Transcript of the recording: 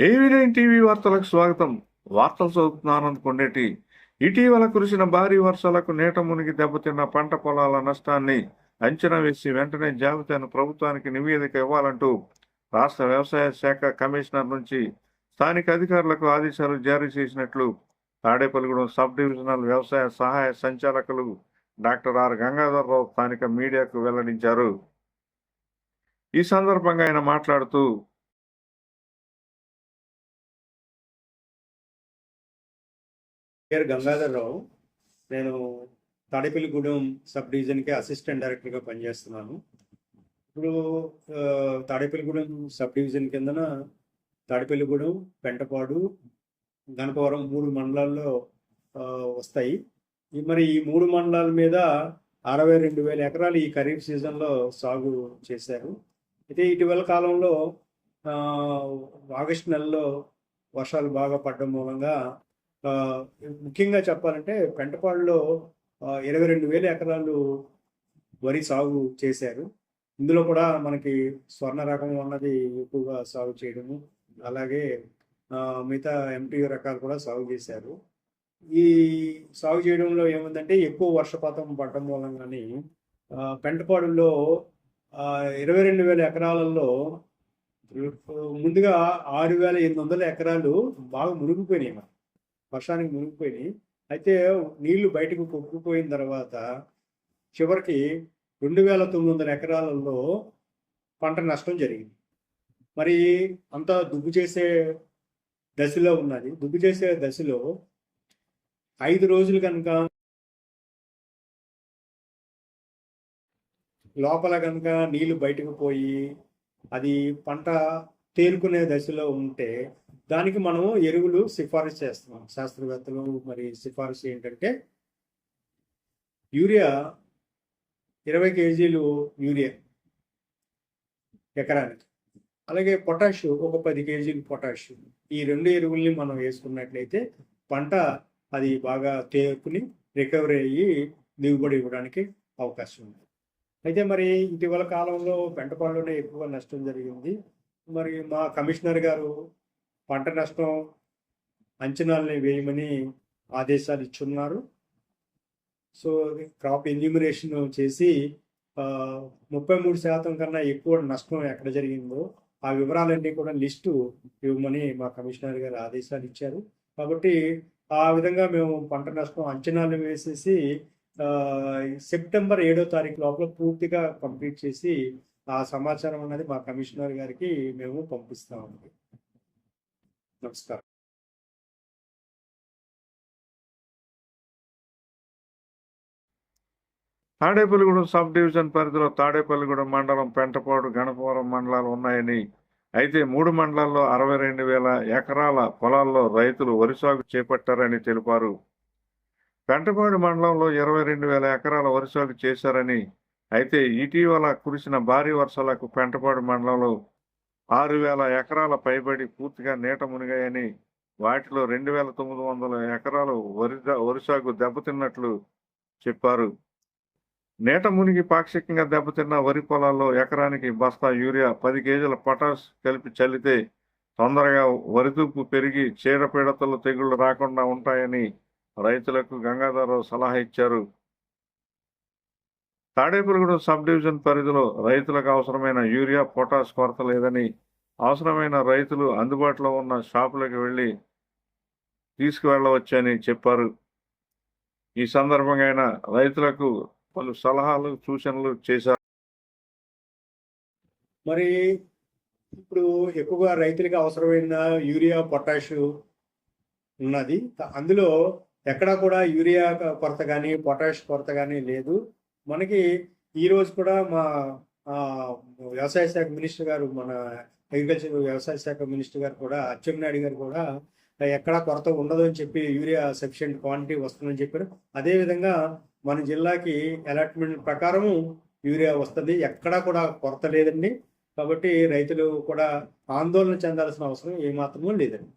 ఏవీ టీవీ వార్తలకు స్వాగతం. వార్తలు చదువుతున్నాను కొండేటి. ఇటీవల కురిసిన భారీ వర్షాలకు నీట మునిగి దెబ్బతిన్న పంట పొలాల నష్టాన్ని అంచనా వేసి వెంటనే జాబితాను ప్రభుత్వానికి నివేదిక ఇవ్వాలంటూ రాష్ట్ర వ్యవసాయ శాఖ కమిషనర్ నుంచి స్థానిక అధికారులకు ఆదేశాలు జారీ చేసినట్లు తాడేపల్లిగూడెం సబ్ డివిజనల్ వ్యవసాయ సహాయ సంచాలకులు డాక్టర్ ఆర్ గంగాధరరావు స్థానిక మీడియాకు వెల్లడించారు. ఈ సందర్భంగా ఆయన మాట్లాడుతూ పేరు గంగాధరరావు నేను తాడేపల్లిగూడెం సబ్ డివిజన్కి అసిస్టెంట్ డైరెక్టర్గా పనిచేస్తున్నాను. ఇప్పుడు ఆ, తాడేపల్లిగూడెం సబ్ డివిజన్ కిందన తాడేపల్లిగూడెం పెంటపాడు గణపవరం మూడు మండలాల్లో వస్తాయి. మరి ఈ మూడు మండలాల మీద అరవై రెండు వేల ఎకరాలు ఈ ఖరీఫ్ సీజన్లో సాగు చేశారు. అయితే ఇటీవల కాలంలో ఆగస్టు నెలలో వర్షాలు బాగా పడడం మూలంగా ముఖ్యంగా చెప్పాలంటే పెంటపాడులో ఇరవై రెండు వేల ఎకరాలు వరి సాగు చేశారు ఇందులో కూడా మనకి స్వర్ణ రకం అన్నది ఎక్కువగా సాగు చేయడము అలాగే మిగతా ఎంటీ రకాలు కూడా సాగు చేశారు ఈ సాగు చేయడంలో ఏముందంటే ఎక్కువ వర్షపాతం పడటం మూలంగాని కానీ పెంటపాడులో ఇరవై రెండు వేల ఎకరాలలో ముందుగా ఆరు వేల ఎనిమిది వందల ఎకరాలు బాగా మునిగిపోయినాయి మనకి. వర్షానికి మునిగిపోయినాయి. అయితే నీళ్ళు బయటకు కొట్టుకుపోయిన తర్వాత చివరికి రెండు వేల తొమ్మిది వందల ఎకరాలలో పంట నష్టం జరిగింది. మరి అంతా దుబ్బు చేసే దశలో ఉన్నది. దుబ్బు చేసే దశలో ఐదు రోజులు కనుక లోపల కనుక నీళ్ళు బయటకు పోయి అది పంట తేరుకునే దశలో ఉంటే దానికి మనం ఎరువులు సిఫారసు చేస్తున్నాం. శాస్త్రవేత్తలు మరి సిఫారసు ఏంటంటే యూరియా ఇరవై కేజీలు యూరియా ఎకరానికి. అలాగే పొటాష్ ఒక పది కేజీలు పొటాష్. ఈ రెండు ఎరువుల్ని మనం వేసుకున్నట్లయితే పంట అది బాగా తేపుని రికవరీ అయ్యి దిగుబడి ఇవ్వడానికి అవకాశం ఉంది. అయితే మరి ఇటీవల కాలంలో పెంటపాడులోనే ఎక్కువ నష్టం జరిగింది. మరి మా కమిషనర్ గారు పంట నష్టం అంచనాలని వేయమని ఆదేశాలు ఇచ్చున్నారు. సో క్రాప్ ఎన్యూమినేషన్ చేసి ముప్పై మూడు శాతం కన్నా ఎక్కువ నష్టం ఎక్కడ జరిగిందో ఆ వివరాలన్నీ కూడా లిస్టు ఇవ్వమని మా కమిషనర్ గారు ఆదేశాలు ఇచ్చారు. కాబట్టి ఆ విధంగా మేము పంట నష్టం అంచనాలు వేసేసి సెప్టెంబర్ ఏడో తారీఖు లోపల పూర్తిగా కంప్లీట్ చేసి ఆ సమాచారం అనేది మా కమిషనర్ గారికి మేము పంపిస్తామండి నమస్కారం. తాడేపల్లిగూడెం సబ్ డివిజన్ పరిధిలో తాడేపల్లిగూడెం మండలం పెంటపాడు గణపవరం మండలాలు ఉన్నాయని. అయితే మూడు మండలాల్లో అరవై రెండు వేల ఎకరాల పొలాల్లో రైతులు వరి సాగు చేపట్టారని తెలిపారు. పెంటపాడు మండలంలో ఇరవై రెండు వేల ఎకరాల వరి సాగు చేశారని. అయితే ఇటీవల కురిసిన భారీ వర్షాలకు పెంటపాడు మండలంలో ఆరు వేల ఎకరాల పైబడి పూర్తిగా నీట మునిగాయని వాటిలో రెండు వేల తొమ్మిది వందల ఎకరాలు వరి వరి సాగు దెబ్బతిన్నట్లు చెప్పారు. నీట మునిగి పాక్షికంగా దెబ్బతిన్న వరి పొలాల్లో ఎకరానికి బస్తా యూరియా పది కేజీల పొటాష్ కలిపి చల్లితే తొందరగా వరితూపు పెరిగి చీడపీడతలు తెగుళ్ళు రాకుండా ఉంటాయని రైతులకు గంగాధరరావు సలహా ఇచ్చారు. తాడేపల్లిగూడెం సబ్ డివిజన్ పరిధిలో రైతులకు అవసరమైన యూరియా పొటాష్ కొరత లేదని అవసరమైన రైతులు అందుబాటులో ఉన్న షాపులకు వెళ్ళి తీసుకువెళ్ళవచ్చని చెప్పారు. ఈ సందర్భంగా ఆయన రైతులకు పలు సలహాలు సూచనలు చేశారు. మరి ఇప్పుడు ఎక్కువగా రైతులకు అవసరమైన యూరియా పొటాష్ ఉన్నది. అందులో ఎక్కడా కూడా యూరియా కొరత కానీ పొటాష్ కొరత కానీ లేదు. మనకి ఈ రోజు కూడా మా వ్యవసాయ శాఖ మినిస్టర్ గారు మన అగ్రికల్చర్ వ్యవసాయ శాఖ మినిస్టర్ గారు కూడా అచ్చెన్నాయుడు గారు కూడా ఎక్కడా కొరత ఉండదు అని చెప్పి యూరియా సఫిషియెంట్ క్వాంటిటీ వస్తుందని చెప్పారు. అదేవిధంగా మన జిల్లాకి అలాట్మెంట్ ప్రకారము యూరియా వస్తుంది. ఎక్కడా కూడా కొరత లేదండి. కాబట్టి రైతులు కూడా ఆందోళన చెందాల్సిన అవసరం ఏమాత్రమూ లేదండి.